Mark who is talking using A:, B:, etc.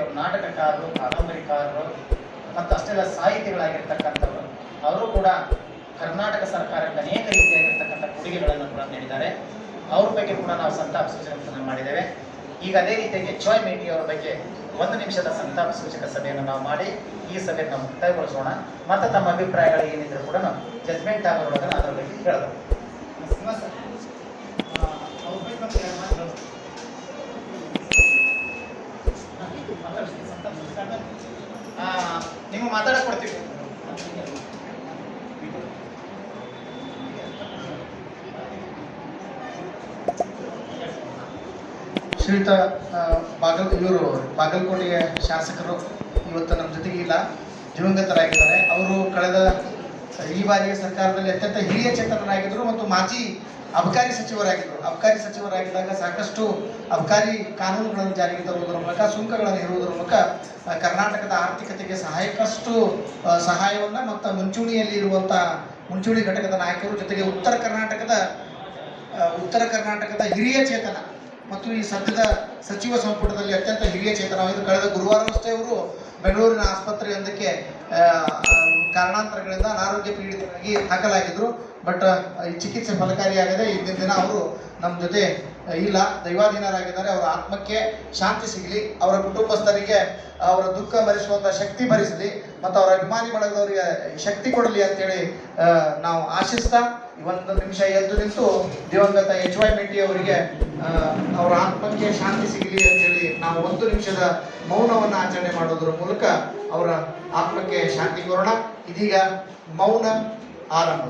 A: ಅವರು ನಾಟಕಕಾರರು, ಕಾದಂಬರಿಕಾರರು, ಮತ್ತು ಅಷ್ಟೆಲ್ಲ ಸಾಹಿತಿಗಳಾಗಿರ್ತಕ್ಕಂಥವ್ರು, ಅವರು ಕೂಡ ಕರ್ನಾಟಕ ಸರ್ಕಾರಕ್ಕೆ ಅನೇಕ ರೀತಿಯಾಗಿರ್ತಕ್ಕಂಥ ಕೊಡುಗೆಗಳನ್ನು ಕೂಡ ನೀಡಿದ್ದಾರೆ. ಅವ್ರ ಬಗ್ಗೆ ಕೂಡ ನಾವು ಸಂತಾಪ ಸೂಚನೆಗಳನ್ನು ಮಾಡಿದ್ದೇವೆ. ಈಗ ಅದೇ ರೀತಿಯಾಗಿ ಎಚ್ ವೈ ಮೇಟಿ ಅವರ ಬಗ್ಗೆ ಒಂದು ನಿಮಿಷದ ಸಂತಾಪ ಸೂಚಕ ಸಭೆಯನ್ನು ನಾವು ಮಾಡಿ, ಈ ಸಭೆಯನ್ನು ನಾವು ಮುಕ್ತಾಯಗೊಳಿಸೋಣ. ಮತ್ತು ತಮ್ಮ ಅಭಿಪ್ರಾಯಗಳು ಏನಿದ್ರು ಕೂಡ ನಾವು ಜಜ್ಮೆಂಟ್ ಆಗೋದ್ರೊಳಗೆ ಅದರ ಬಗ್ಗೆ ಹೇಳಬೇಕು ನಿಮ್ಮ ಮಾತಾಡಕ್ ಕೊಡ್ತೀವಿ.
B: ಶ್ರೀಯುತ ಬಾಗಲ್, ಇವರು ಬಾಗಲಕೋಟೆಯ ಶಾಸಕರು, ಇವತ್ತು ನಮ್ಮ ಜೊತೆಗೆ ಇಲ್ಲ. ದಿವಂಗತರಾಗಿದ್ದಾರೆ. ಅವರು ಕಳೆದ, ಈ ಬಾರಿಯ ಸರ್ಕಾರದಲ್ಲಿ ಅತ್ಯಂತ ಹಿರಿಯ ಚೇತನರಾಗಿದ್ದರು ಮತ್ತು ಮಾಜಿ ಅಬಕಾರಿ ಸಚಿವರಾಗಿದ್ದರು ಅಬಕಾರಿ ಸಚಿವರಾಗಿದ್ದಾಗ ಸಾಕಷ್ಟು ಅಬಕಾರಿ ಕಾನೂನುಗಳನ್ನು ಜಾರಿಗೆ ತರುವುದರ ಮೂಲಕ, ಸುಂಕಗಳನ್ನು ಹೇರುವುದರ ಮೂಲಕ ಕರ್ನಾಟಕದ ಆರ್ಥಿಕತೆಗೆ ಸಹಾಯಕಷ್ಟು ಸಹಾಯವನ್ನು ಮತ್ತು ಮುಂಚೂಣಿಯಲ್ಲಿ ಇರುವಂಥ ಮುಂಚೂಣಿ ಘಟಕದ ನಾಯಕರು ಜೊತೆಗೆ ಉತ್ತರ ಕರ್ನಾಟಕದ ಉತ್ತರ ಕರ್ನಾಟಕದ ಹಿರಿಯ ಚೇತನ ಮತ್ತು ಈ ಸದ್ಯದ ಸಚಿವ ಸಂಪುಟದಲ್ಲಿ ಅತ್ಯಂತ ಹಿರಿಯ ಚೇತನವಾಗಿದ್ದು ಕಳೆದ ಗುರುವಾರವಷ್ಟೇ ಅವರು ಬೆಂಗಳೂರಿನ ಆಸ್ಪತ್ರೆಯೊಂದಕ್ಕೆ ಕಾರಣಾಂತರಗಳಿಂದ ಅನಾರೋಗ್ಯ ಪೀಡಿತರಾಗಿ ಹಾಕಲಾಗಿದ್ರು ಬಟ್ ಈ ಚಿಕಿತ್ಸೆ ಫಲಕಾರಿಯಾಗದೆ ಇಂದಿನ ದಿನ ಅವರು ನಮ್ಮ ಜೊತೆ ಇಲ್ಲ, ದೈವಾಧೀನರಾಗಿದ್ದಾರೆ. ಅವರ ಆತ್ಮಕ್ಕೆ ಶಾಂತಿ ಸಿಗಲಿ, ಅವರ ಕುಟುಂಬಸ್ಥರಿಗೆ ಅವರ ದುಃಖ ಭರಿಸುವಂಥ ಶಕ್ತಿ ಭರಿಸಲಿ, ಮತ್ತು ಅವರ ಅಭಿಮಾನಿ ಬಳಗದವರಿಗೆ ಶಕ್ತಿ ಕೊಡಲಿ ಅಂತೇಳಿ ನಾವು ಆಶಿಸ್ತಾ ಒಂದು ನಿಮಿಷ ಎದ್ದು ನಿಂತು ದಿವಂಗತ ಎಚ್ ವೈ ಮೆಟ್ಟಿ ಅವರಿಗೆ ಅವರ ಆತ್ಮಕ್ಕೆ ಶಾಂತಿ ಸಿಗಲಿ ಅಂತೇಳಿ ನಾವು ಒಂದು ನಿಮಿಷದ ಮೌನವನ್ನು ಆಚರಣೆ ಮಾಡೋದ್ರ ಮೂಲಕ ಅವರ ಆತ್ಮಕ್ಕೆ ಶಾಂತಿ ಕೋರೋಣ ಇದೀಗ ಮೌನ ಆರಂಭ.